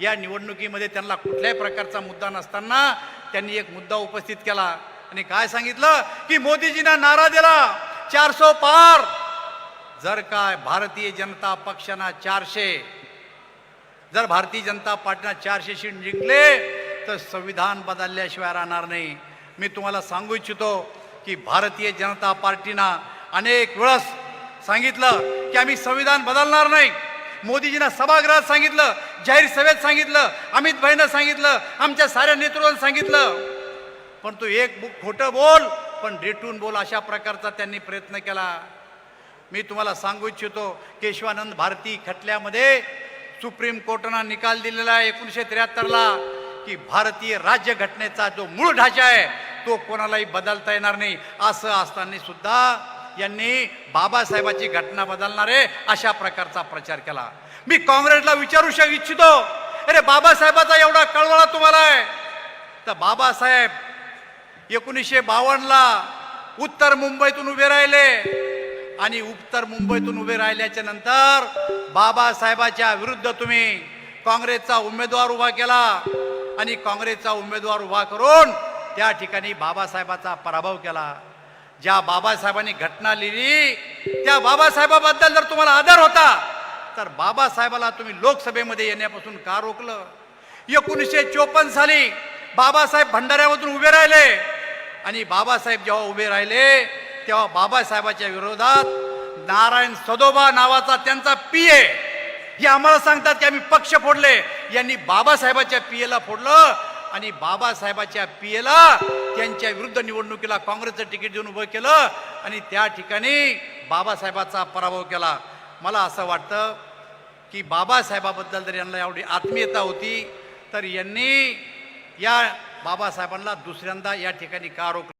या निवडणुकीमध्ये त्यांना कुठल्याही प्रकारचा मुद्दा नसताना त्यांनी एक मुद्दा उपस्थित केला. आणि काय सांगितलं? की मोदीजींना नारा दिला. चारसो पार. जर काय भारतीय जनता पक्षांना चारशे जर भारतीय जनता पार्टीनं चारशे सीट जिंकले तर संविधान बदलल्याशिवाय राहणार नाही. मी तुम्हाला सांगू इच्छितो की भारतीय जनता पार्टीनं अनेक वेळस सांगितलं की आम्ही संविधान बदलणार नाही. मोदीजींना सभागृहात सांगितलं जाहीर सभेत सांगितलं अमित भाईनं सांगितलं आमच्या साऱ्या नेतृत्वानं सांगितलं. पण तू एक बुक खोटं बोल पण रेटून बोल अशा प्रकारचा त्यांनी प्रयत्न केला. मी तुम्हाला सांगू इच्छितो केशवानंद भारती खटल्यामध्ये सुप्रीम कोर्टानं निकाल दिलेला आहे एकोणीसशे त्र्याहत्तरला की भारतीय राज्यघटनेचा जो मूळ ढाचा आहे तो कोणालाही बदलता येणार नाही असं असताना सुद्धा यांनी बाबासाहेबाची घटना बदलणारे अशा प्रकारचा प्रचार केला. मी काँग्रेसला विचारू शक इच्छितो. अरे बाबासाहेबाचा एवढा कळवळा तुम्हाला आहे. तर बाबासाहेब एकोणीसशे बावन्नला उत्तर मुंबईतून उभे राहिले आणि उत्तर मुंबईतून उभे राहिल्याच्या नंतर बाबासाहेबाच्या विरुद्ध तुम्ही काँग्रेसचा उमेदवार उभा केला आणि काँग्रेसचा उमेदवार उभा करून त्या ठिकाणी बाबासाहेबाचा पराभव केला. ज्या बाबासाहेबांनी घटना लिहिली त्या बाबासाहेबाबद्दल जर तुम्हाला आदर होता तर बाबासाहेबाला तुम्ही लोकसभेमध्ये येण्यापासून का रोखलं? एकोणीसशे चोपन्न साली बाबासाहेब भंडाऱ्यामधून उभे राहिले. आणि बाबासाहेब जेव्हा उभे राहिले तेव्हा बाबासाहेबाच्या विरोधात नारायण सदोबा नावाचा त्यांचा पीए हे आम्हाला सांगतात की आम्ही पक्ष फोडले. यांनी बाबासाहेबाच्या पीएला फोडलं. आणि बाबासाहेबाच्या पियेला त्यांच्या विरुद्ध निवडणुकीला काँग्रेसचं तिकीट देऊन उभं केलं आणि त्या ठिकाणी बाबासाहेबाचा पराभव केला. मला असं वाटतं की बाबासाहेबाबद्दल जर यांना एवढी आत्मीयता होती तर यांनी या बाबासाहेबांना दुसऱ्यांदा या ठिकाणी का रोखलं?